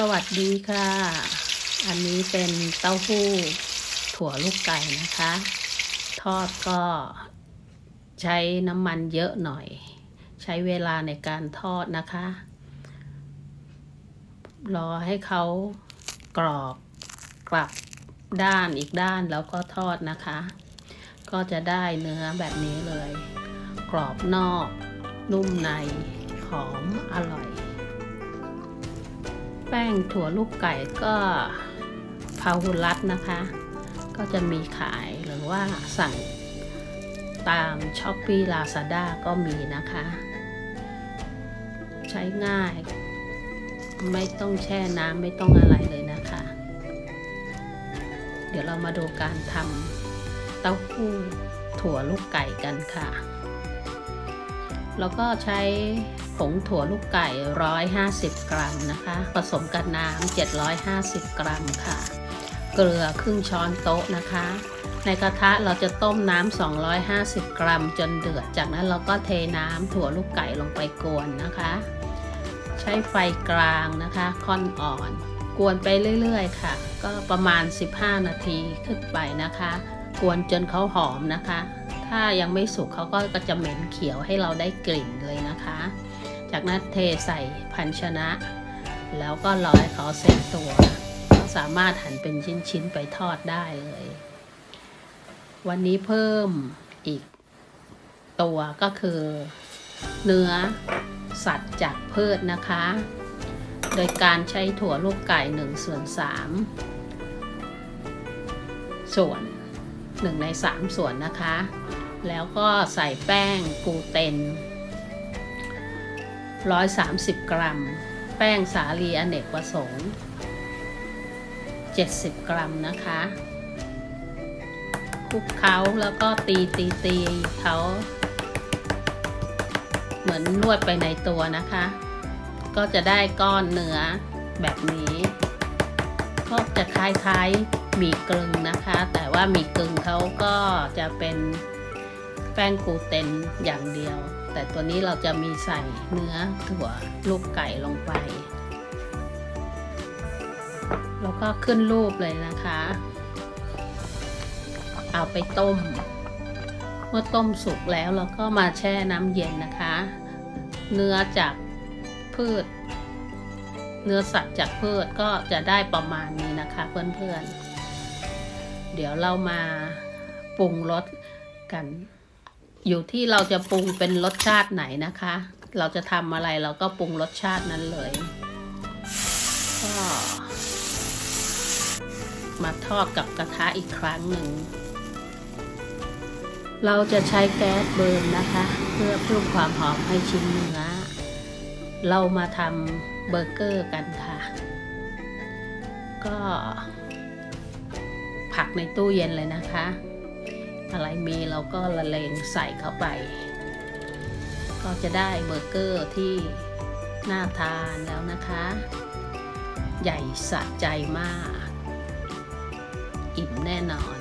สวัสดีค่ะ อันนี้เป็นเต้าหู้ถั่วลูกไก่นะคะ ทอดก็ใช้น้ำมันเยอะหน่อย ใช้เวลาในการทอดนะคะ รอให้เขากรอบกลับด้านอีกด้านแล้วก็ทอดนะคะ ก็จะได้เนื้อแบบนี้เลย กรอบนอก นุ่มใน หอมอร่อย แป้งถั่วลูกไก่ก็พาหุรัตนะคะ ก็จะมีขายหรือว่าสั่งตามช้อปปี้ลาซาด้าก็มีนะคะ ใช้ง่าย ไม่ต้องแช่น้ำไม่ต้องอะไรเลยนะคะ เดี๋ยวเรามาดูการทำเต้าหู้ถั่วลูกไก่กันค่ะ แล้วก็ใช้ ผงถั่วลูกไก่ 150 กรัมนะคะ ผสมกับน้ำ750 กรัมค่ะ เกลือครึ่งช้อนโต๊ะนะคะ ในกระทะเราจะต้มน้ำ250 กรัมจนเดือด จากนั้นเราก็เทน้ำถั่วลูกไก่ลงไปกวนนะคะ ใช้ไฟกลางนะคะค่อนอ่อน กวนไปเรื่อยๆ ค่ะ ก็ประมาณ 15 นาทีขึ้นไปนะคะ กวนจนเขาหอมนะคะถ้ายังไม่สุกเขาก็จะเหม็นเขียวให้เราได้กลิ่นเลยนะคะ จากนั้นเทใส่ภาชนะ แล้วก็รอให้เขาเซ็ตตัว สามารถหั่นเป็นชิ้นๆไปทอดได้เลย วันนี้เพิ่มอีกตัวก็คือ เนื้อสัตว์จากพืชนะคะ โดยการใช้ถั่วลูกไก่1ส่วน3ส่วน 1 ใน 3 ส่วนนะคะ แล้วก็ใส่แป้งกลูเตน 130 กรัม แป้งสาลีอเนกประสงค์ 70 กรัมนะคะคลุกเขาแล้วก็ตีตีตีเขาเหมือนนวดไปในตัวนะคะ ก็จะได้ก้อนเนื้อแบบนี้ ก็จะคล้ายๆมีกลึงนะคะ แต่ว่ามีกลึงเขาก็จะเป็นแป้งกูเตนอย่างเดียว แต่ตัวนี้เราจะมีใส่เนื้อถั่วลูกไก่ลงไป แล้วก็ขึ้นรูปเลยนะคะ เอาไปต้ม เมื่อต้มสุกแล้วเราก็มาแช่น้ำเย็นนะคะ เนื้อจากพืช เนื้อสัตว์จากพืชก็จะได้ประมาณนี้นะคะเพื่อนๆเดี๋ยวเรามาปรุงรสกัน อยู่ที่เราจะปรุงเป็นรสชาติไหนนะคะ เราจะทำอะไรเราก็ปรุงรสชาตินั้นเลย ก็มาทอดกับกระทะอีกครั้งหนึ่ง เราจะใช้แก๊สเบิร์นนะคะ เพื่อเพิ่มความหอมให้ชิ้นเนื้อ เรามาทำเบอร์เกอร์กันค่ะ ก็ผักในตู้เย็นเลยนะคะ อะไรมีเราก็ละเลงใส่เข้าไป ก็จะได้เบอร์เกอร์ที่น่าทานแล้วนะคะ ใหญ่สะใจมาก อิ่มแน่นอน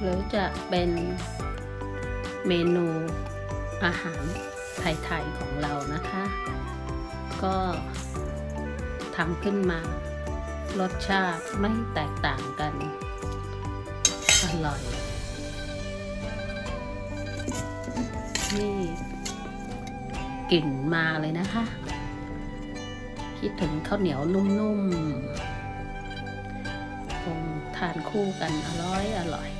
หรือจะเป็นเมนูอาหารไทยๆของเรานะคะ ก็ทำขึ้นมารสชาติไม่แตกต่างกัน อร่อย นี่กลิ่นมาเลยนะคะ คิดถึงข้าวเหนียวนุ่มๆคงทานคู่กันอร่อยอร่อย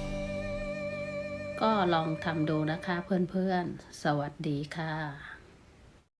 ก็ลองทำดูนะคะเพื่อนๆ สวัสดีค่ะ